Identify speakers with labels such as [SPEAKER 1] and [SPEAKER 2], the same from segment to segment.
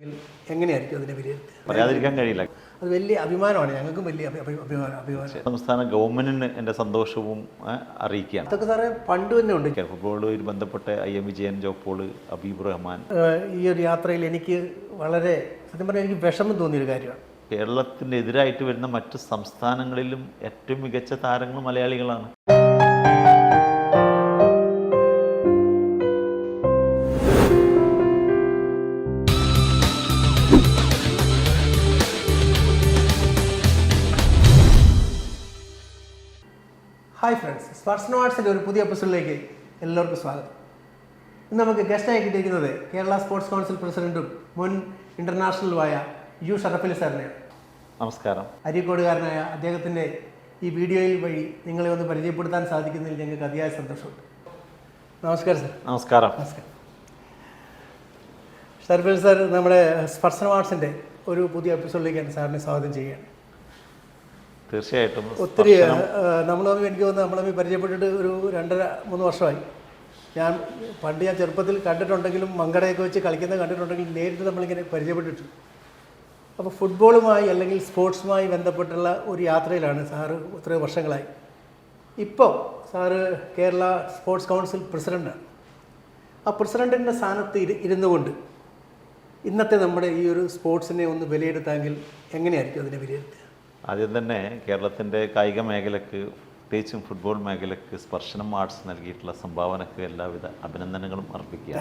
[SPEAKER 1] എങ്ങനെയായിരിക്കും അതിനെ വിലയിരുത്തുക
[SPEAKER 2] പറയാതിരിക്കാൻ കഴിയില്ല.
[SPEAKER 1] അത് വലിയ അഭിമാനമാണ്. ഞങ്ങൾക്കും വലിയ അഭി- അഭി- അഭിമാനം അഭിമാനം.
[SPEAKER 2] സംസ്ഥാന ഗവൺമെന്റിന് എന്റെ സന്തോഷവും അറിയിക്കുകയാണ്.
[SPEAKER 1] അതൊക്കെ സാറേ പണ്ട് തന്നെ ഉണ്ട്.
[SPEAKER 2] ഫുട്ബോളുമായി ബന്ധപ്പെട്ട് ഐ എം വിജയൻ ജോപ്പോൾ അബീബ് റഹ്മാൻ.
[SPEAKER 1] ഈ ഒരു യാത്രയിൽ എനിക്ക് വളരെ സത്യം പറഞ്ഞാൽ എനിക്ക് വിഷമം തോന്നിയൊരു കാര്യമാണ്.
[SPEAKER 2] കേരളത്തിന് എതിരായിട്ട് വരുന്ന മറ്റ് സംസ്ഥാനങ്ങളിലും ഏറ്റവും മികച്ച താരങ്ങൾ മലയാളികളാണ്.
[SPEAKER 1] ഹായ് ഫ്രണ്ട്സ് സ്പർശന ആർട്സിന്റെ ഒരു പുതിയ എപ്പിസോഡിലേക്ക് എല്ലാവർക്കും സ്വാഗതം. ഇന്ന് നമുക്ക് ഗസ്റ്റായി കിട്ടിയിരിക്കുന്നത് കേരള സ്പോർട്സ് കൗൺസിൽ പ്രസിഡന്റും മുൻ ഇന്റർനാഷണലുമായ യു ഷറഫലി സാറിനെയാണ്.
[SPEAKER 2] നമസ്കാരം.
[SPEAKER 1] അരീക്കോടുകാരനായ അദ്ദേഹത്തിന്റെ ഈ വീഡിയോയിൽ വഴി നിങ്ങളെ ഒന്ന് പരിചയപ്പെടുത്താൻ സാധിക്കുന്നതിൽ ഞങ്ങൾക്ക് അതിയായ സന്തോഷമുണ്ട്. നമസ്കാരം സാർ
[SPEAKER 2] നമസ്കാരം.
[SPEAKER 1] നമസ്കാരം. ഷറഫലി സാർ നമ്മുടെ സ്പർശന ആർട്സിന്റെ ഒരു പുതിയ എപ്പിസോഡിലേക്ക് ഞാൻ സാറിനെ സ്വാഗതം ചെയ്യുകയാണ്.
[SPEAKER 2] തീർച്ചയായിട്ടും.
[SPEAKER 1] ഒത്തിരി നമ്മൾ തമ്മിൽ എനിക്ക് തോന്നുന്നു നമ്മൾ തമ്മിൽ പരിചയപ്പെട്ടിട്ട് ഒരു രണ്ടര മൂന്ന് വർഷമായി. ഞാൻ പണ്ട് ഞാൻ ചെറുപ്പത്തിൽ കണ്ടിട്ടുണ്ടെങ്കിലും മങ്കടയൊക്കെ വെച്ച് കളിക്കുന്നത് കണ്ടിട്ടുണ്ടെങ്കിലും നേരിട്ട് നമ്മളിങ്ങനെ പരിചയപ്പെട്ടിട്ട്. അപ്പോൾ ഫുട്ബോളുമായി അല്ലെങ്കിൽ സ്പോർട്സുമായി ബന്ധപ്പെട്ടുള്ള ഒരു യാത്രയിലാണ് സാറ് ഇത്രയും വർഷങ്ങളായി. ഇപ്പോൾ സാറ് കേരള സ്പോർട്സ് കൗൺസിൽ പ്രസിഡന്റാണ് ആ പ്രസിഡന്റിന്റെ സ്ഥാനത്ത് ഇരു ഇരുന്നു കൊണ്ട് ഇന്നത്തെ നമ്മുടെ ഈ ഒരു സ്പോർട്സിനെ ഒന്ന് വിലയിരുത്താമെങ്കിൽ എങ്ങനെയായിരിക്കും അതിനെ വിലയിരുത്തുക?
[SPEAKER 2] ആദ്യം തന്നെ കേരളത്തിന്റെ കായിക മേഖലയ്ക്ക് പ്രത്യേകിച്ചും ഫുട്ബോൾ മേഖലയ്ക്ക് സ്പർശനം ആർട്സ് നൽകിയിട്ടുള്ള സംഭാവനക്ക് എല്ലാവിധ അഭിനന്ദനങ്ങളും അർപ്പിക്കുക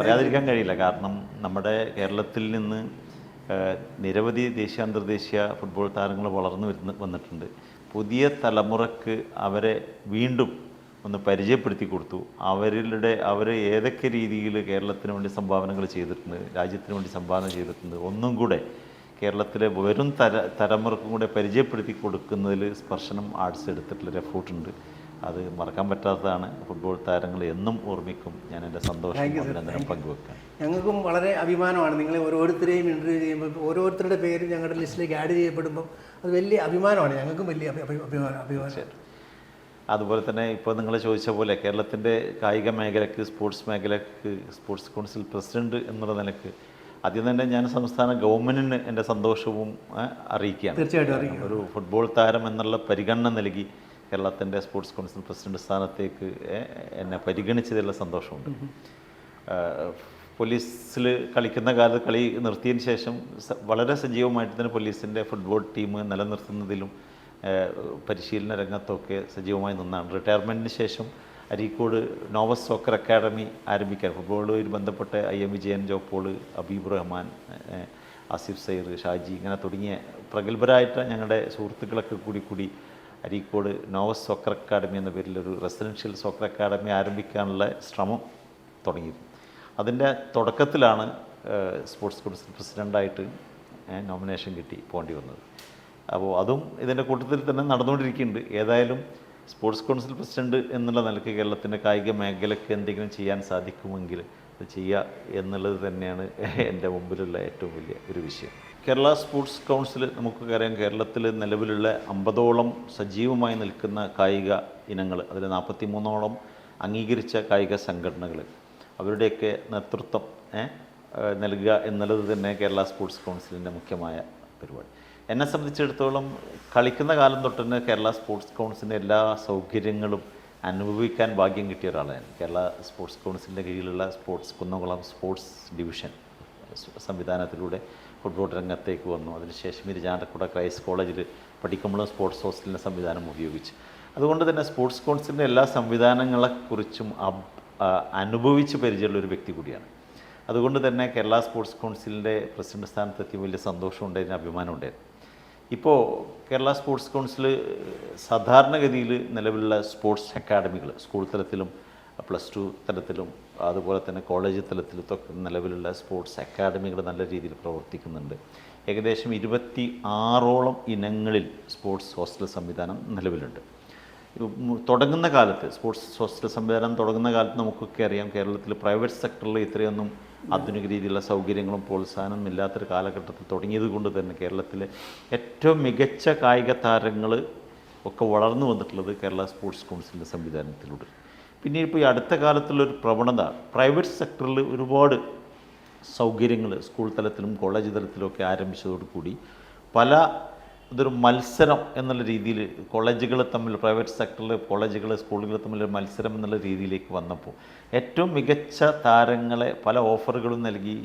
[SPEAKER 2] പറയാതിരിക്കാൻ കഴിയില്ല. കാരണം നമ്മുടെ കേരളത്തിൽ നിന്ന് നിരവധി ദേശീയ അന്തർദേശീയ ഫുട്ബോൾ താരങ്ങൾ വളർന്നു വരുന്ന വന്നിട്ടുണ്ട്. പുതിയ തലമുറയ്ക്ക് അവരെ വീണ്ടും ഒന്ന് പരിചയപ്പെടുത്തി കൊടുത്തു. അവരുടെ അവർ ഏതൊക്കെ രീതിയിൽ കേരളത്തിന് വേണ്ടി സംഭാവനകൾ ചെയ്തിട്ടുണ്ട് രാജ്യത്തിന് വേണ്ടി സംഭാവന ചെയ്തിട്ടുണ്ട് ഒന്നും കൂടെ കേരളത്തിലെ വരും തല തലമുറക്കും കൂടെ പരിചയപ്പെടുത്തി കൊടുക്കുന്നതിൽ സ്പർശനം ആർട്സ് എടുത്തിട്ടുള്ളൊരു എഫോർട്ടുണ്ട് അത് മറക്കാൻ പറ്റാത്തതാണ്. ഫുട്ബോൾ താരങ്ങൾ എന്നും ഓർമ്മിക്കും. ഞാൻ എന്റെ സന്തോഷം അഭിനന്ദനം പങ്കുവെക്കാൻ.
[SPEAKER 1] ഞങ്ങൾക്കും വളരെ അഭിമാനമാണ്. നിങ്ങളെ ഓരോരുത്തരെയും ഇന്റർവ്യൂ ചെയ്യുമ്പോൾ ഓരോരുത്തരുടെ പേര് ഞങ്ങളുടെ ലിസ്റ്റിലേക്ക് ആഡ് ചെയ്യപ്പെടുമ്പോൾ അത് വലിയ അഭിമാനമാണ്. ഞങ്ങൾക്കും വലിയ അഭി- അഭി- അഭിമാനം അഭിമാനം.
[SPEAKER 2] അതുപോലെ തന്നെ ഇപ്പോൾ നിങ്ങൾ ചോദിച്ച പോലെ കേരളത്തിന്റെ കായിക മേഖലയ്ക്ക് സ്പോർട്സ് മേഖലയ്ക്ക് സ്പോർട്സ് കൗൺസിൽ പ്രസിഡന്റ് എന്നുള്ള നിലയ്ക്ക് ആദ്യം തന്നെ ഞാൻ സംസ്ഥാന ഗവൺമെന്റിന് എന്റെ സന്തോഷവും അറിയിക്കുകയാണ്.
[SPEAKER 1] തീർച്ചയായിട്ടും
[SPEAKER 2] ഒരു ഫുട്ബോൾ താരം എന്നുള്ള പരിഗണന നൽകി കേരളത്തിന്റെ സ്പോർട്സ് കൗൺസിൽ പ്രസിഡന്റ് സ്ഥാനത്തേക്ക് എന്നെ പരിഗണിച്ചതിലുള്ള സന്തോഷമുണ്ട്. പോലീസിൽ കളിക്കുന്ന കാലത്ത് കളി നിർത്തിയതിന് ശേഷം വളരെ സജീവമായിട്ട് തന്നെ പോലീസിന്റെ ഫുട്ബോൾ ടീം നിലനിർത്തുന്നതിലും പരിശീലന രംഗത്തൊക്കെ സജീവമായി നിന്നാണ്. റിട്ടയർമെന്റിന് ശേഷം അരീക്കോട് നോവസ് സോക്കർ അക്കാഡമി ആരംഭിക്കാൻ. ഫുട്ബോളുമായി ബന്ധപ്പെട്ട് ഐ എം വിജയൻ ജോപ്പോൾ അബീബ് റഹ്മാൻ ആസിഫ് സൈർ ഷാജി ഇങ്ങനെ തുടങ്ങിയ പ്രഗത്ഭരായിട്ട് ഞങ്ങളുടെ സുഹൃത്തുക്കളൊക്കെ കൂടി കൂടി അരീക്കോട് നോവസ് സോക്കർ അക്കാഡമി എന്ന പേരിൽ ഒരു റെസിഡൻഷ്യൽ സോക്കർ അക്കാഡമി ആരംഭിക്കാനുള്ള ശ്രമം തുടങ്ങിയിരുന്നു. അതിന്റെ തുടക്കത്തിലാണ് സ്പോർട്സ് കൗൺസിൽ പ്രസിഡന്റായിട്ട് നോമിനേഷൻ കിട്ടി പോകേണ്ടി വന്നത്. അപ്പോൾ അതും ഇതിന്റെ കൂട്ടത്തിൽ തന്നെ നടന്നുകൊണ്ടിരിക്കുന്നുണ്ട്. ഏതായാലും സ്പോർട്സ് കൗൺസിൽ പ്രസിഡന്റ് എന്നുള്ള നിലയ്ക്ക് കേരളത്തിന്റെ കായിക മേഖലയ്ക്ക് എന്തെങ്കിലും ചെയ്യാൻ സാധിക്കുമെങ്കിൽ അത് ചെയ്യുക എന്നുള്ളത് തന്നെയാണ് എന്റെ മുമ്പിലുള്ള ഏറ്റവും വലിയ ഒരു വിഷയം. കേരള സ്പോർട്സ് കൗൺസിൽ നമുക്കൊക്കെ അറിയാം കേരളത്തിൽ നിലവിലുള്ള അമ്പതോളം സജീവമായി നിൽക്കുന്ന കായിക ഇനങ്ങൾ അതിൽ നാൽപ്പത്തി മൂന്നോളം അംഗീകരിച്ച കായിക സംഘടനകൾ. അവരുടെയൊക്കെ നേതൃത്വം നൽകുക എന്നുള്ളത് തന്നെ കേരള സ്പോർട്സ് കൗൺസിലിന്റെ മുഖ്യമായ പരിപാടി. എന്നെ സംബന്ധിച്ചിടത്തോളം കളിക്കുന്ന കാലം തൊട്ട് തന്നെ കേരള സ്പോർട്സ് കൗൺസിലിന്റെ എല്ലാ സൗകര്യങ്ങളും അനുഭവിക്കാൻ ഭാഗ്യം കിട്ടിയ ഒരാളാണ് കേരള സ്പോർട്സ് കൗൺസിലിന്റെ കീഴിലുള്ള സ്പോർട്സ് കുന്നംകുളം സ്പോർട്സ് ഡിവിഷൻ സംവിധാനത്തിലൂടെ ഫുട്ബോൾ രംഗത്തേക്ക് വന്നു. അതിനുശേഷം ഇരിജാണ്ടക്കുട ക്രൈസ് കോളേജിൽ പഠിക്കുമ്പോഴും സ്പോർട്സ് ഹോസ്റ്റലിന്റെ സംവിധാനം ഉപയോഗിച്ചു. അതുകൊണ്ട് തന്നെ സ്പോർട്സ് കൗൺസിലിന്റെ എല്ലാ സംവിധാനങ്ങളെക്കുറിച്ചും അനുഭവിച്ച് പരിചയമുള്ള ഒരു വ്യക്തി കൂടിയാണ്. അതുകൊണ്ട് തന്നെ കേരള സ്പോർട്സ് കൗൺസിലിന്റെ പ്രസിഡന്റ് സ്ഥാനത്തെത്തി വലിയ സന്തോഷമുണ്ടായിരുന്നു അഭിമാനമുണ്ടായിരുന്നു. ഇപ്പോൾ കേരള സ്പോർട്സ് കൗൺസിൽ സാധാരണഗതിയിൽ നിലവിലുള്ള സ്പോർട്സ് അക്കാഡമികൾ സ്കൂൾ തലത്തിലും പ്ലസ് ടു തലത്തിലും അതുപോലെ തന്നെ കോളേജ് തലത്തിലത്തൊക്കെ നിലവിലുള്ള സ്പോർട്സ് അക്കാഡമികൾ നല്ല രീതിയിൽ പ്രവർത്തിക്കുന്നുണ്ട്. ഏകദേശം ഇരുപത്തി ആറോളം ഇനങ്ങളിൽ സ്പോർട്സ് ഹോസ്റ്റൽ സംവിധാനം നിലവിലുണ്ട്. തുടങ്ങുന്ന കാലത്ത് സ്പോർട്സ് ഹോസ്റ്റൽ സംവിധാനം തുടങ്ങുന്ന കാലത്ത് നമുക്കൊക്കെ അറിയാം കേരളത്തിൽ പ്രൈവറ്റ് സെക്ടറിൽ ഇത്രയൊന്നും ആധുനിക രീതിയിലുള്ള സൗകര്യങ്ങളും പ്രോത്സാഹനവും ഇല്ലാത്തൊരു കാലഘട്ടത്തിൽ തുടങ്ങിയത് കൊണ്ട് തന്നെ കേരളത്തിലെ ഏറ്റവും മികച്ച കായിക താരങ്ങൾ ഒക്കെ വളർന്നു വന്നിട്ടുള്ളത് കേരള സ്പോർട്സ് കൗൺസിലിന്റെ സംവിധാനത്തിലൂടെ. പിന്നെ ഇപ്പോൾ ഈ അടുത്ത കാലത്തുള്ളൊരു പ്രവണത പ്രൈവറ്റ് സെക്ടറിൽ ഒരുപാട് സൗകര്യങ്ങൾ സ്കൂൾ തലത്തിലും കോളേജ് തലത്തിലുമൊക്കെ ആരംഭിച്ചതോടുകൂടി പല ഇതൊരു മത്സരം എന്നുള്ള രീതിയിൽ കോളേജുകൾ തമ്മിൽ പ്രൈവറ്റ് സെക്ടറിൽ കോളേജുകൾ സ്കൂളുകൾ തമ്മിൽ ഒരു മത്സരം എന്നുള്ള രീതിയിലേക്ക് വന്നപ്പോൾ ഏറ്റവും മികച്ച താരങ്ങളെ പല ഓഫറുകളും നൽകി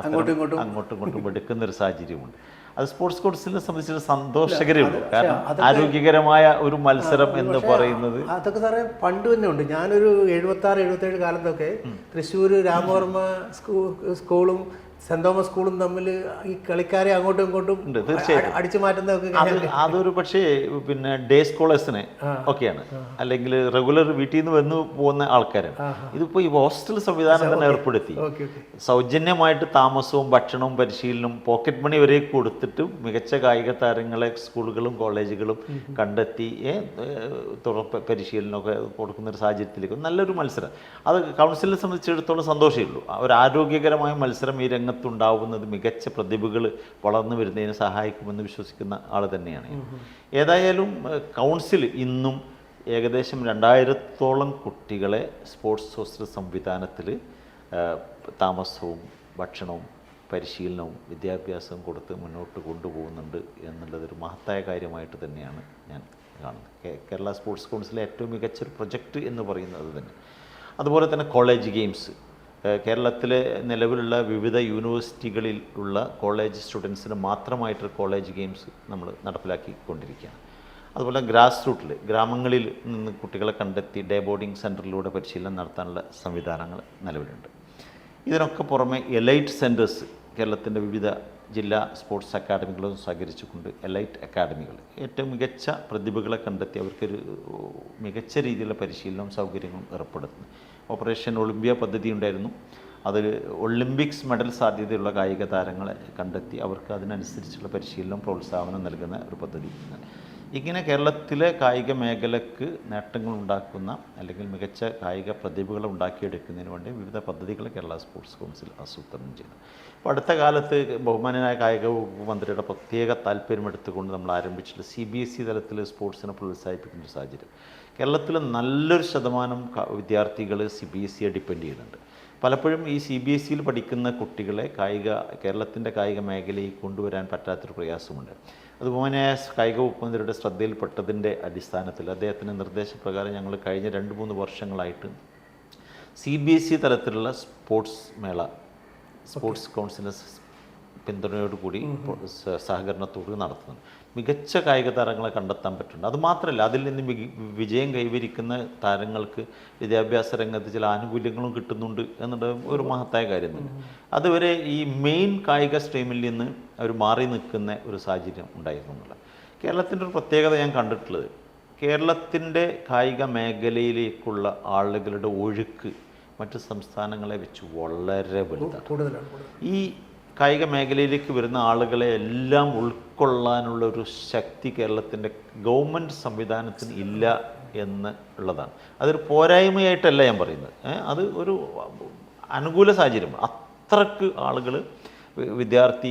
[SPEAKER 1] അങ്ങോട്ടും ഇങ്ങോട്ടും.
[SPEAKER 2] അങ്ങോട്ടും ഇങ്ങോട്ടും എടുക്കുന്ന ഒരു സാഹചര്യമുണ്ട്. അത് സ്പോർട്സ് കോഴ്സിനെ സംബന്ധിച്ച് സന്തോഷകരേ ഉള്ളൂ. കാരണം ആരോഗ്യകരമായ ഒരു മത്സരം എന്ന് പറയുന്നത്
[SPEAKER 1] അതൊക്കെ സാറേ പണ്ട് തന്നെ ഉണ്ട്. ഞാനൊരു എഴുപത്തി ആറ് എഴുപത്തേഴ് കാലത്തൊക്കെ തൃശ്ശൂർ രാമവർമ്മ സ്കൂ സ്കൂളും സെന്റ് തോമസ് സ്കൂളും തമ്മിൽ ഈ കളിക്കാരെ അങ്ങോട്ടും ഇങ്ങോട്ടും
[SPEAKER 2] ഉണ്ട്, തീർച്ചയായിട്ടും.
[SPEAKER 1] അടിച്ചു മാറ്റുന്നതൊക്കെ
[SPEAKER 2] അതൊരു പക്ഷേ പിന്നെ ഡേ സ്കോളേഴ്സിന് ഒക്കെയാണ്. അല്ലെങ്കിൽ റെഗുലർ വീട്ടിൽ നിന്ന് വന്ന് പോകുന്ന ആൾക്കാരാണ്. ഇതിപ്പോ ഈ ഹോസ്റ്റൽ സംവിധാനം തന്നെ ഏർപ്പെടുത്തി. സൗജന്യമായിട്ട് താമസവും ഭക്ഷണവും പരിശീലനവും പോക്കറ്റ് മണി വരെ കൊടുത്തിട്ട് മികച്ച കായിക താരങ്ങളെ സ്കൂളുകളും കോളേജുകളും കണ്ടെത്തി തുടർ പരിശീലനമൊക്കെ കൊടുക്കുന്ന ഒരു സാഹചര്യത്തിലേക്ക് നല്ലൊരു മത്സരം. അത് കൗൺസിലിനെ സംബന്ധിച്ചിടത്തോളം സന്തോഷമേ ഉള്ളൂ. ഒരു ആരോഗ്യകരമായ മത്സരം ഈ രംഗത്തുണ്ടാവുന്നത് മികച്ച പ്രതിഭകൾ വളർന്നു വരുന്നതിന് സഹായിക്കുമെന്ന് വിശ്വസിക്കുന്ന ആൾ തന്നെയാണ് ഏതായാലും കൗൺസിൽ ഇന്നും ഏകദേശം രണ്ടായിരത്തോളം കുട്ടികളെ സ്പോർട്സ് ഹോസ്റ്റൽ സംവിധാനത്തിൽ താമസവും ഭക്ഷണവും പരിശീലനവും വിദ്യാഭ്യാസവും കൊടുത്ത് മുന്നോട്ട് കൊണ്ടുപോകുന്നുണ്ട് എന്നുള്ളതൊരു മഹത്തായ കാര്യമായിട്ട് തന്നെയാണ് ഞാൻ കാണുന്നത്. കേരള സ്പോർട്സ് കൗൺസിലെ ഏറ്റവും മികച്ചൊരു പ്രൊജക്റ്റ് എന്ന് പറയുന്നത് തന്നെ. അതുപോലെ തന്നെ കോളേജ് ഗെയിംസ്. കേരളത്തിലെ നിലവിലുള്ള വിവിധ യൂണിവേഴ്സിറ്റികളിൽ ഉള്ള കോളേജ് സ്റ്റുഡൻസിന് മാത്രമായിട്ട് കോളേജ് ഗെയിംസ് നമ്മൾ നടപ്പിലാക്കിക്കൊണ്ടിരിക്കുകയാണ്. അതുപോലെ ഗ്രാസ് റൂട്ടിൽ ഗ്രാമങ്ങളിൽ നിന്ന് കുട്ടികളെ കണ്ടെത്തി ഡേ ബോർഡിംഗ് സെന്ററിലൂടെ പരിശീലനം നടത്താനുള്ള സംവിധാനങ്ങൾ നിലവിലുണ്ട്. ഇതിനൊക്കെ പുറമെ എലൈറ്റ് സെന്റേഴ്സ് കേരളത്തിന്റെ വിവിധ ജില്ലാ സ്പോർട്സ് അക്കാഡമികളും സഹകരിച്ചുകൊണ്ട് എലൈറ്റ് അക്കാദമികൾ ഏറ്റവും മികച്ച പ്രതിഭകളെ കണ്ടെത്തി അവർക്കൊരു മികച്ച രീതിയിലുള്ള പരിശീലനവും സൗകര്യങ്ങളും ഏർപ്പെടുത്തുന്നു. ഓപ്പറേഷൻ ഒളിമ്പ്യ പദ്ധതി ഉണ്ടായിരുന്നു. അതിൽ ഒളിമ്പിക്സ് മെഡൽ സാധ്യതയുള്ള കായിക താരങ്ങളെ കണ്ടെത്തി അവർക്ക് അതിനനുസരിച്ചുള്ള പരിശീലനം പ്രോത്സാഹനം നൽകുന്ന ഒരു പദ്ധതി. ഇങ്ങനെ കേരളത്തിലെ കായിക മേഖലക്ക് നേട്ടങ്ങൾ ഉണ്ടാക്കുന്ന അല്ലെങ്കിൽ മികച്ച കായിക പ്രതിഭകൾ ഉണ്ടാക്കിയെടുക്കുന്നതിന് വേണ്ടി വിവിധ പദ്ധതികൾ കേരള സ്പോർട്സ് കൗൺസിൽ ആസൂത്രണം ചെയ്യുന്നു അപ്പോൾ അടുത്ത കാലത്ത് ബഹുമാനനായ കായിക വകുപ്പ് മന്ത്രിയുടെ പ്രത്യേക താല്പര്യം എടുത്തുകൊണ്ട് നമ്മൾ ആരംഭിച്ചിട്ടുള്ള സി ബി എസ് ഇ തലത്തിൽ സ്പോർട്സിനെ പ്രോത്സാഹിപ്പിക്കുന്ന ഒരു സാഹചര്യം. കേരളത്തിൽ നല്ലൊരു ശതമാനം വിദ്യാർത്ഥികൾ സി ബി എസ് സിയെ ഡിപ്പെൻഡ് ചെയ്യുന്നുണ്ട്. പലപ്പോഴും ഈ സി ബി എസ് സിയിൽ പഠിക്കുന്ന കുട്ടികളെ കായിക കേരളത്തിന്റെ കായിക മേഖലയിൽ കൊണ്ടുവരാൻ പറ്റാത്തൊരു പ്രയാസമുണ്ട്. അതുപോലെ കായിക വകുപ്പ് മന്ത്രിയുടെ ശ്രദ്ധയിൽപ്പെട്ടതിന്റെ അടിസ്ഥാനത്തിൽ അദ്ദേഹത്തിന്റെ നിർദ്ദേശപ്രകാരം ഞങ്ങൾ കഴിഞ്ഞ രണ്ട് മൂന്ന് വർഷങ്ങളായിട്ട് സി ബി എസ് സി തലത്തിലുള്ള സ്പോർട്സ് മേള സ്പോർട്സ് കൗൺസിലിന്റെ പിന്തുണയോടുകൂടി സ- സഹകരണത്തോട് നടത്തുന്നുണ്ട്. മികച്ച കായിക താരങ്ങളെ കണ്ടെത്താൻ പറ്റുന്നുണ്ട്. അതുമാത്രമല്ല അതിൽ നിന്ന് വിജയം കൈവരിക്കുന്ന താരങ്ങൾക്ക് വിദ്യാഭ്യാസ രംഗത്ത് ചില ആനുകൂല്യങ്ങളും കിട്ടുന്നുണ്ട് എന്നുള്ളത് ഒരു മഹത്തായ കാര്യം തന്നെ അതുവരെ ഈ മെയിൻ കായിക സ്ട്രീമിൽ നിന്ന് അവർ മാറി നിൽക്കുന്ന ഒരു സാഹചര്യം ഉണ്ടായിരുന്നുള്ള കേരളത്തിന്റെ ഒരു പ്രത്യേകത ഞാൻ കണ്ടിട്ടുള്ളത് കേരളത്തിന്റെ കായിക മേഖലയിലേക്കുള്ള ആളുകളുടെ ഒഴുക്ക് മറ്റ് സംസ്ഥാനങ്ങളെ വെച്ച് വളരെ വലുതാണ്. ഈ കായിക മേഖലയിലേക്ക് വരുന്ന ആളുകളെ എല്ലാം ഉൾക്കൊള്ളാനുള്ള ഒരു ശക്തി കേരളത്തിന്റെ ഗവൺമെന്റ് സംവിധാനത്തിന് ഇല്ല എന്ന് ഉള്ളതാണ്. അതൊരു പോരായ്മയായിട്ടല്ല ഞാൻ പറയുന്നത്. അത് ഒരു അനുകൂല സാഹചര്യം. അത്രയ്ക്ക് ആളുകൾ വിദ്യാർത്ഥി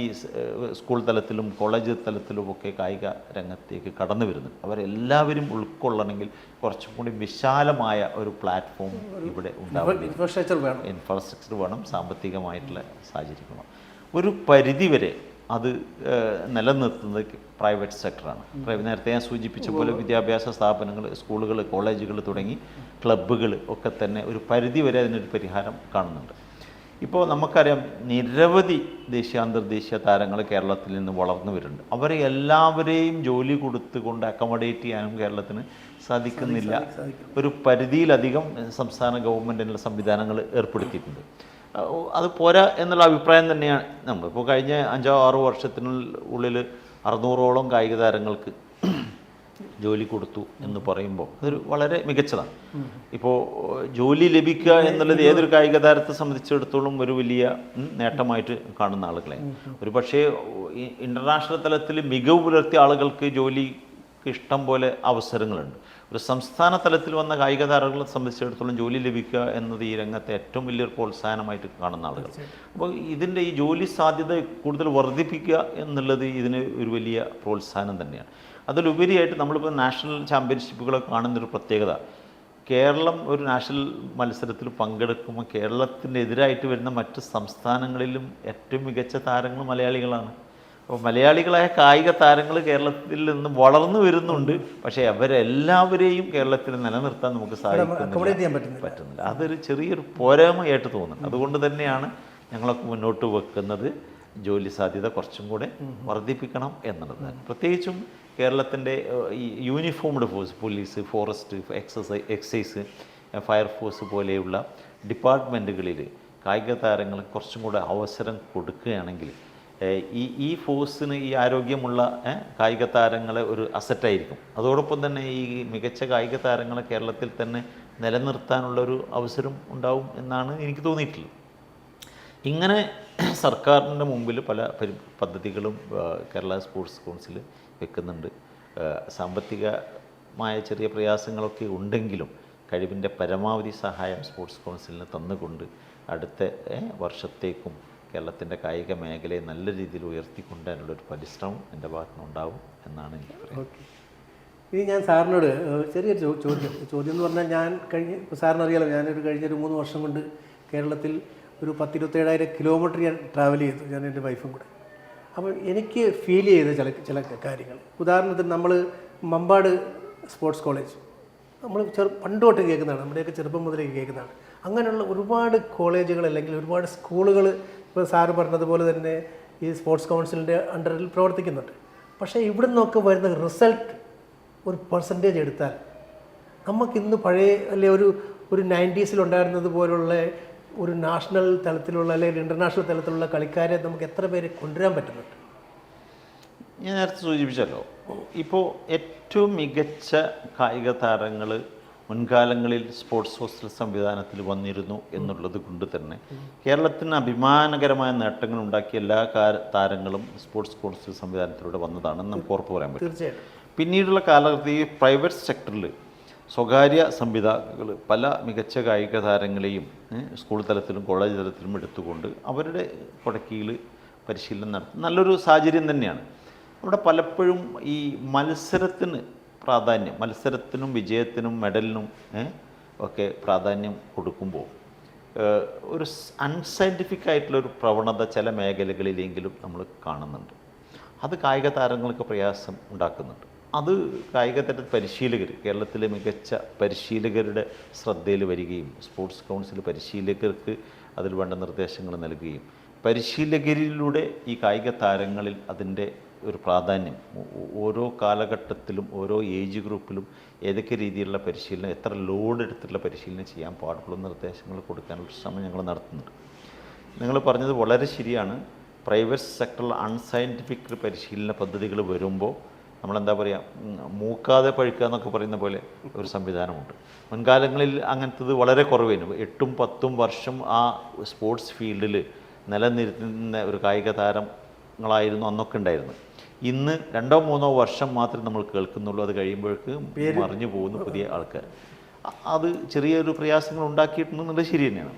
[SPEAKER 2] സ്കൂൾ തലത്തിലും കോളേജ് തലത്തിലുമൊക്കെ കായിക രംഗത്തേക്ക് കടന്നു വരുന്നു. അവരെല്ലാവരും ഉൾക്കൊള്ളണമെങ്കിൽ കുറച്ചും കൂടി വിശാലമായ ഒരു പ്ലാറ്റ്ഫോം ഇവിടെ ഉണ്ടാവും
[SPEAKER 1] ഇൻഫ്രാസ്ട്രക്ചർ വേണം.
[SPEAKER 2] ഇൻഫ്രാസ്ട്രക്ചർ വേണം സാമ്പത്തികമായിട്ടുള്ള സാഹചര്യം വേണം. ഒരു പരിധിവരെ അത് നിലനിർത്തുന്നത് പ്രൈവറ്റ് സെക്ടറാണ്. നേരത്തെ ഞാൻ സൂചിപ്പിച്ച പോലെ വിദ്യാഭ്യാസ സ്ഥാപനങ്ങൾ സ്കൂളുകൾ കോളേജുകൾ തുടങ്ങി ക്ലബ്ബുകൾ ഒക്കെ തന്നെ ഒരു പരിധിവരെ അതിനൊരു പരിഹാരം കാണുന്നുണ്ട്. ഇപ്പോൾ നമുക്കറിയാം നിരവധി ദേശീയ അന്തർദേശീയ താരങ്ങൾ കേരളത്തിൽ നിന്ന് വളർന്നു വരുന്നുണ്ട്. അവരെ എല്ലാവരെയും ജോലി കൊടുത്തുകൊണ്ട് അക്കോമഡേറ്റ് ചെയ്യാനും കേരളത്തിന് സാധിക്കുന്നില്ല. ഒരു പരിധിയിലധികം സംസ്ഥാന ഗവൺമെന്റിനുള്ള സംവിധാനങ്ങൾ ഏർപ്പെടുത്തിയിട്ടുണ്ട്. അത് പോരാ എന്നുള്ള അഭിപ്രായം തന്നെയാണ്. നമ്മളിപ്പോൾ കഴിഞ്ഞ അഞ്ചോ ആറോ വർഷത്തിനുള്ളിൽ അറുന്നൂറോളം കായിക താരങ്ങൾക്ക് ജോലി കൊടുത്തു എന്ന് പറയുമ്പോൾ അതൊരു വളരെ മികച്ചതാണ്. ഇപ്പോൾ ജോലി ലഭിക്കുക എന്നുള്ളത് ഏതൊരു കായിക താരത്തെ സംബന്ധിച്ചിടത്തോളം ഒരു വലിയ നേട്ടമായിട്ട് കാണുന്ന ആളുകളെ. ഒരു പക്ഷേ ഇന്റർനാഷണൽ തലത്തിൽ മികവ് പുലർത്തിയ ആളുകൾക്ക് ജോലിക്ക് ഇഷ്ടം പോലെ അവസരങ്ങളുണ്ട്. ഒരു സംസ്ഥാന തലത്തിൽ വന്ന കായിക താരങ്ങളെ സംബന്ധിച്ചിടത്തോളം ജോലി ലഭിക്കുക എന്നത് ഈ രംഗത്തെ ഏറ്റവും വലിയൊരു പ്രോത്സാഹനമായിട്ട് കാണുന്ന ആളുകൾ. അപ്പോൾ ഇതിന്റെ ഈ ജോലി സാധ്യത കൂടുതൽ വർദ്ധിപ്പിക്കുക എന്നുള്ളത് ഇതിന് ഒരു വലിയ പ്രോത്സാഹനം തന്നെയാണ്. അതിലുപരിയായിട്ട് നമ്മളിപ്പോൾ നാഷണൽ ചാമ്പ്യൻഷിപ്പുകളൊക്കെ കാണുന്നൊരു പ്രത്യേകത കേരളം ഒരു നാഷണൽ മത്സരത്തിൽ പങ്കെടുക്കുമ്പോൾ കേരളത്തിനെതിരായിട്ട് വരുന്ന മറ്റ് സംസ്ഥാനങ്ങളിലും ഏറ്റവും മികച്ച താരങ്ങൾ മലയാളികളാണ്. അപ്പോൾ മലയാളികളായ കായിക താരങ്ങൾ കേരളത്തിൽ നിന്ന് വളർന്നു വരുന്നുണ്ട്. പക്ഷേ അവരെല്ലാവരെയും കേരളത്തിൽ നിലനിർത്താൻ നമുക്ക് സാധിക്കുന്നില്ല.
[SPEAKER 1] ചെയ്യാൻ പറ്റുന്നില്ല.
[SPEAKER 2] അതൊരു ചെറിയൊരു പോരായ്മയായിട്ട് തോന്നുന്നു അതുകൊണ്ട് തന്നെയാണ് ഞങ്ങളൊക്കെ മുന്നോട്ട് വെക്കുന്നത് ജോലി സാധ്യത കുറച്ചും കൂടെ വർദ്ധിപ്പിക്കണം എന്നുള്ളത്. പ്രത്യേകിച്ചും കേരളത്തിന്റെ ഈ uniformed force police forest excise excise fire force പോലെയുള്ള ഡിപ്പാർട്ട്മെന്റുകളിൽ കായിക താരങ്ങൾ കുറച്ചും കൂടെ അവസരം കൊടുക്കുകയാണെങ്കിൽ ഈ ഈ ഫോഴ്സിന് ഈ ആരോഗ്യമുള്ള കായിക താരങ്ങളെ ഒരു അസറ്റായിരിക്കും അതോടൊപ്പം തന്നെ ഈ മികച്ച കായിക താരങ്ങളെ കേരളത്തിൽ തന്നെ നിലനിർത്താനുള്ള ഒരു അവസരം ഉണ്ടാവും എന്നാണ് എനിക്ക് തോന്നിയിട്ടുള്ളത്. ഇങ്ങനെ സർക്കാരിന്റെ മുമ്പിൽ പല പദ്ധതികളും കേരള സ്പോർട്സ് കൗൺസിൽ വെക്കുന്നുണ്ട്. സാമ്പത്തികമായ ചെറിയ പ്രയാസങ്ങളൊക്കെ ഉണ്ടെങ്കിലും കഴിവിന്റെ പരമാവധി സഹായം സ്പോർട്സ് കൗൺസിലിന് തന്നുകൊണ്ട് അടുത്ത വർഷത്തേക്കും കേരളത്തിന്റെ കായിക മേഖലയെ നല്ല രീതിയിൽ ഉയർത്തിക്കൊണ്ടുവരാനുള്ള ഒരു പരിശ്രമം എന്റെ ഭാഗത്തു ഉണ്ടാവും എന്നാണ് എനിക്ക് പറയുന്നത്
[SPEAKER 1] ഇനി ഞാൻ സാറിനോട് ചെറിയൊരു ചോദ്യം. ചോദ്യം എന്ന് പറഞ്ഞാൽ ഞാൻ കഴിഞ്ഞ സാറിനറിയാലോ ഞാനൊരു കഴിഞ്ഞൊരു മൂന്ന് വർഷം കൊണ്ട് കേരളത്തിൽ ഒരു പത്തിരുപത്തേഴായിരം കിലോമീറ്റർ ഞാൻ ട്രാവൽ ചെയ്തു ഞാൻ എന്റെ വൈഫും കൂടെ. അപ്പോൾ എനിക്ക് ഫീൽ ചെയ്ത ചില ചില കാര്യങ്ങൾ. ഉദാഹരണത്തിന് നമ്മൾ മമ്പാട് സ്പോർട്സ് കോളേജ് നമ്മൾ ചെറു പണ്ടോട്ട് കേൾക്കുന്നതാണ് നമ്മുടെയൊക്കെ ചെറുപ്പം മുതലേ കേൾക്കുന്നതാണ്. അങ്ങനെയുള്ള ഒരുപാട് കോളേജുകൾ അല്ലെങ്കിൽ ഒരുപാട് സ്കൂളുകൾ ഇപ്പോൾ സാറ് പറഞ്ഞതുപോലെ തന്നെ ഈ സ്പോർട്സ് കൗൺസിലിന്റെ അണ്ടറിൽ പ്രവർത്തിക്കുന്നുണ്ട്. പക്ഷേ ഇവിടെ നിന്നൊക്കെ വരുന്ന റിസൾട്ട് ഒരു പെർസെന്റേജ് എടുത്താൽ നമുക്കിന്ന് പഴയ അല്ലെ ഒരു ഒരു നയന്റീസിലുണ്ടായിരുന്നത് പോലുള്ള ഒരു നാഷണൽ തലത്തിലുള്ള അല്ലെങ്കിൽ ഇന്റർനാഷണൽ തലത്തിലുള്ള കളിക്കാരെ നമുക്ക് എത്ര പേരെ കൊണ്ടുവരാൻ പറ്റുന്നുണ്ട്?
[SPEAKER 2] ഞാൻ നേരത്തെ സൂചിപ്പിച്ചല്ലോ. ഇപ്പോൾ ഏറ്റവും മികച്ച കായിക താരങ്ങൾ മുൻകാലങ്ങളിൽ സ്പോർട്സ് ഹോസ്റ്റൽ സംവിധാനത്തിൽ വന്നിരുന്നു എന്നുള്ളത് കൊണ്ട് തന്നെ. കേരളത്തിന് അഭിമാനകരമായ നേട്ടങ്ങൾ ഉണ്ടാക്കിയ എല്ലാ താരങ്ങളും സ്പോർട്സ് കൗൺസിൽ സംവിധാനത്തിലൂടെ വന്നതാണെന്ന് നമുക്ക് ഉറപ്പ് പറയാൻ പറ്റും. പിന്നീടുള്ള കാലഘട്ടത്തിൽ പ്രൈവറ്റ് സെക്ടറിൽ സ്വകാര്യ സംവിധാനങ്ങൾ പല മികച്ച കായിക താരങ്ങളെയും സ്കൂൾ തലത്തിലും കോളേജ് തലത്തിലും എടുത്തുകൊണ്ട് അവരുടെ കൊടക്കിയിൽ പരിശീലനം നടത്തും. നല്ലൊരു സാഹചര്യം തന്നെയാണ്. അവിടെ പലപ്പോഴും ഈ മത്സരത്തിന് പ്രാധാന്യം മത്സരത്തിനും വിജയത്തിനും മെഡലിനും ഒക്കെ പ്രാധാന്യം കൊടുക്കുമ്പോൾ ഒരു അൺസയന്റിഫിക് ആയിട്ടുള്ളൊരു പ്രവണത ചില മേഖലകളിലെങ്കിലും നമ്മൾ കാണുന്നുണ്ട്. അത് കായിക താരങ്ങൾക്ക് പ്രയാസം ഉണ്ടാക്കുന്നുണ്ട്. അത് കായിക തര പരിശീലകർ കേരളത്തിലെ മികച്ച പരിശീലകരുടെ ശ്രദ്ധയിൽ വരികയും സ്പോർട്സ് കൗൺസിൽ പരിശീലകർക്ക് അതിൽ വേണ്ട നിർദ്ദേശങ്ങൾ നൽകുകയും പരിശീലകരിലൂടെ ഈ കായിക താരങ്ങളിൽ അതിന്റെ ഒരു പ്രാധാന്യം. ഓരോ കാലഘട്ടത്തിലും ഓരോ ഏജ് ഗ്രൂപ്പിലും ഏതൊക്കെ രീതിയിലുള്ള പരിശീലനം എത്ര ലോഡ് എടുത്തിട്ടുള്ള പരിശീലനം ചെയ്യാൻ പാടുള്ളൂ നിർദ്ദേശങ്ങൾ കൊടുക്കാനുള്ള ശ്രമം ഞങ്ങൾ നടത്തുന്നുണ്ട്. നിങ്ങൾ പറഞ്ഞത് വളരെ ശരിയാണ്. പ്രൈവറ്റ് സെക്ടറിൽ അൺസയന്റിഫിക് പരിശീലന പദ്ധതികൾ വരുമ്പോൾ നമ്മളെന്താ പറയുക മൂക്കാതെ പഴുക്കുക എന്നൊക്കെ പറയുന്ന പോലെ ഒരു സംവിധാനമുണ്ട്. മുൻകാലങ്ങളിൽ അങ്ങനത്തത് വളരെ കുറവായിരുന്നു. എട്ടും പത്തും വർഷം ആ സ്പോർട്സ് ഫീൽഡിൽ നിലനിരുത്തുന്ന ഒരു കായിക താരങ്ങളായിരുന്നു അന്നൊക്കെ ഉണ്ടായിരുന്നത്. ഇന്ന് രണ്ടോ മൂന്നോ വർഷം മാത്രമേ നമ്മൾ കേൾക്കുന്നുള്ളൂ. അത് കഴിയുമ്പോഴേക്ക് മറിഞ്ഞു പോകുന്നു പുതിയ ആൾക്കാർ. അത് ചെറിയൊരു പ്രയാസങ്ങൾ ഉണ്ടാക്കിയിട്ടുണ്ടെന്നുള്ളത് ശരി തന്നെയാണ്.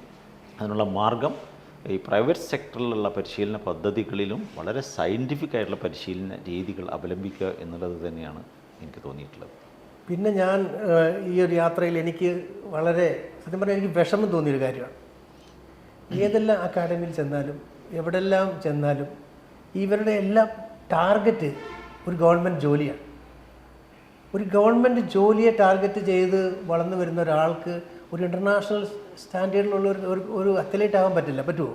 [SPEAKER 2] അതിനുള്ള മാർഗം ഈ പ്രൈവറ്റ് സെക്ടറിലുള്ള പരിശീലന പദ്ധതികളിലും വളരെ സയന്റിഫിക് ആയിട്ടുള്ള പരിശീലന രീതികൾ അവലംബിക്കുക എന്നുള്ളത് തന്നെയാണ് എനിക്ക് തോന്നിയിട്ടുള്ളത്.
[SPEAKER 1] പിന്നെ ഞാൻ ഈ ഒരു യാത്രയിൽ എനിക്ക് വളരെ സത്യം പറഞ്ഞാൽ എനിക്ക് വിഷമം തോന്നിയൊരു കാര്യമാണ്. ഏതെല്ലാം അക്കാഡമിയിൽ ചെന്നാലും എവിടെല്ലാം ചെന്നാലും ഇവരുടെ എല്ലാം ടാർഗറ്റ് ഒരു ഗവൺമെന്റ് ജോലിയാണ്. ഒരു ഗവൺമെന്റ് ജോലിയെ ടാർഗറ്റ് ചെയ്ത് വളർന്നു വരുന്ന ഒരാൾക്ക് ഒരു ഇന്റർനാഷണൽ സ്റ്റാൻഡേർഡിലുള്ള ഒരു ഒരു അത്ലറ്റ് ആകാൻ പറ്റില്ല പറ്റുമോ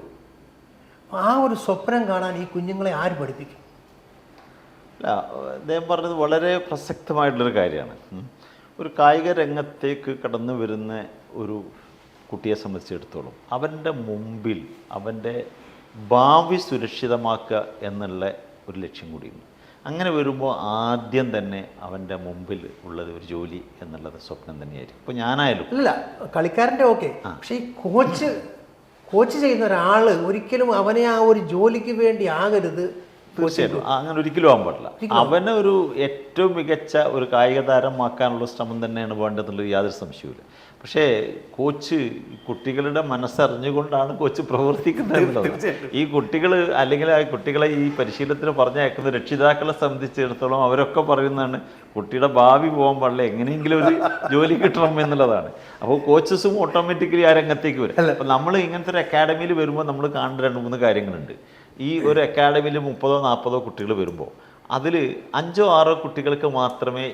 [SPEAKER 1] ആ ഒരു സ്വപ്നം കാണാൻ ഈ കുഞ്ഞുങ്ങളെ ആര് പഠിപ്പിക്കും?
[SPEAKER 2] അല്ല അദ്ദേഹം പറഞ്ഞത് വളരെ പ്രസക്തമായിട്ടുള്ളൊരു കാര്യമാണ്. ഒരു കായിക രംഗത്തേക്ക് കടന്നു വരുന്ന ഒരു കുട്ടിയെ സംബന്ധിച്ചിടത്തോളം അവന്റെ മുമ്പിൽ അവന്റെ ഭാവി സുരക്ഷിതമാക്കുക എന്നുള്ള ഒരു ലക്ഷ്യം കൂടിയുണ്ട്. അങ്ങനെ വരുമ്പോൾ ആദ്യം തന്നെ അവന്റെ മുമ്പിൽ ഉള്ളത് ഒരു ജോലി എന്നുള്ളത് സ്വപ്നം തന്നെയായിരിക്കും. ഇപ്പോൾ ഞാനായാലും.
[SPEAKER 1] അല്ല കളിക്കാരന്റെ ഓക്കെ. പക്ഷേ ഈ കോച്ച് കോച്ച് ചെയ്യുന്ന ഒരാൾ ഒരിക്കലും അവനെ ആ ഒരു ജോലിക്ക് വേണ്ടി ആകരുത്.
[SPEAKER 2] തീർച്ചയായിട്ടും. അങ്ങനെ ഒരിക്കലും ആവാൻ പാടില്ല. അവനെ ഒരു ഏറ്റവും മികച്ച ഒരു കായിക താരമാക്കാനുള്ള ശ്രമം തന്നെയാണ് വേണ്ടതെന്നുള്ളത് യാതൊരു സംശയവുമില്ല. പക്ഷേ കോച്ച് കുട്ടികളുടെ മനസ്സറിഞ്ഞുകൊണ്ടാണ് കോച്ച് പ്രവർത്തിക്കുന്നത് ഈ കുട്ടികൾ അല്ലെങ്കിൽ ആ കുട്ടികളെ ഈ പരിശീലനത്തിന് പറഞ്ഞയക്കുന്ന രക്ഷിതാക്കളെ സംബന്ധിച്ചിടത്തോളം അവരൊക്കെ പറയുന്നതാണ് കുട്ടിയുടെ ഭാവി പോകാൻ പാടില്ല എങ്ങനെയെങ്കിലും ഒരു ജോലി കിട്ടണം എന്നുള്ളതാണ്. അപ്പോൾ കോച്ചസും ഓട്ടോമാറ്റിക്കലി ആ രംഗത്തേക്ക് വരും. അപ്പോൾ നമ്മൾ ഇങ്ങനത്തെ ഒരു അക്കാഡമിയിൽ വരുമ്പോൾ നമ്മൾ കാണേണ്ട രണ്ട് മൂന്ന് കാര്യങ്ങളുണ്ട്. ഈ ഒരു അക്കാഡമിയിൽ മുപ്പതോ നാൽപ്പതോ കുട്ടികൾ വരുമ്പോൾ അതിൽ അഞ്ചോ ആറോ കുട്ടികൾക്ക് മാത്രമേ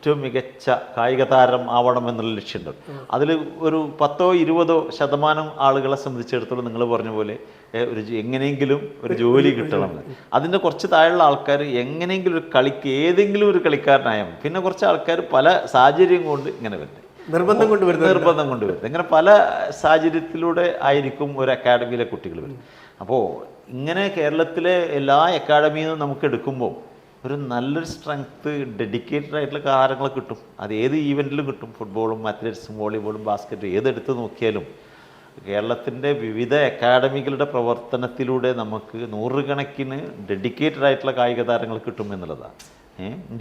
[SPEAKER 2] ഏറ്റവും മികച്ച കായിക താരം ആവണം എന്നുള്ള ലക്ഷ്യമുണ്ട്. അതിൽ ഒരു പത്തോ ഇരുപതോ ശതമാനം ആളുകളെ സംബന്ധിച്ചിടത്തോളം നിങ്ങൾ പറഞ്ഞ പോലെ ഒരു എങ്ങനെയെങ്കിലും ഒരു ജോലി കിട്ടണം. അതിന്റെ കുറച്ച് താഴെയുള്ള ആൾക്കാർ എങ്ങനെയെങ്കിലും ഒരു കളിക്ക് ഏതെങ്കിലും ഒരു കളിക്കാരനായ പിന്നെ കുറച്ച് ആൾക്കാർ പല സാഹചര്യം കൊണ്ട് ഇങ്ങനെ വരുന്നത്.
[SPEAKER 1] നിർബന്ധം കൊണ്ട് വരുന്നത്.
[SPEAKER 2] നിർബന്ധം കൊണ്ട് കൊണ്ടുവരുന്നത് ഇങ്ങനെ പല സാഹചര്യത്തിലൂടെ ആയിരിക്കും ഒരു അക്കാഡമിയിലെ കുട്ടികൾ വരുന്നത്. അപ്പോൾ ഇങ്ങനെ കേരളത്തിലെ എല്ലാ അക്കാഡമിയിൽ നിന്നും നമുക്ക് എടുക്കുമ്പോൾ ഒരു നല്ലൊരു സ്ട്രെങ്ത്ത് ഡെഡിക്കേറ്റഡ് ആയിട്ടുള്ള കാര്യങ്ങൾ കിട്ടും. അത് ഏത് ഈവന്റിലും കിട്ടും. ഫുട്ബോളും അത്ലറ്റ്സും വോളിബോളും ബാസ്ക്കറ്റും ഏതെടുത്ത് നോക്കിയാലും. കേരളത്തിന്റെ വിവിധ അക്കാഡമികളുടെ പ്രവർത്തനത്തിലൂടെ നമുക്ക് നൂറുകണക്കിന് ഡെഡിക്കേറ്റഡ് ആയിട്ടുള്ള കായിക താരങ്ങൾ കിട്ടും എന്നുള്ളതാണ്?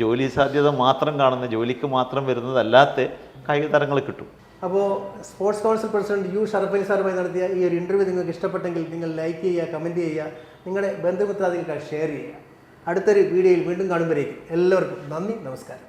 [SPEAKER 2] ജോലി സാധ്യത മാത്രം കാണുന്ന ജോലിക്ക് മാത്രം വരുന്നതല്ലാത്ത കായിക താരങ്ങൾ കിട്ടും.
[SPEAKER 1] അപ്പോൾ sports council president U Sharafali സാറുമായി നടത്തിയ ഈ ഒരു ഇന്റർവ്യൂ നിങ്ങൾക്ക് ഇഷ്ടപ്പെട്ടെങ്കിൽ നിങ്ങൾ ലൈക്ക് ചെയ്യുക കമന്റ് ചെയ്യുക നിങ്ങളുടെ ബന്ധുമിത്രാദികൾക്ക് ഷെയർ ചെയ്യുക. അടുത്തൊരു വീഡിയോയിൽ വീണ്ടും കാണുമ്പോഴേക്കും എല്ലാവർക്കും നന്ദി നമസ്കാരം.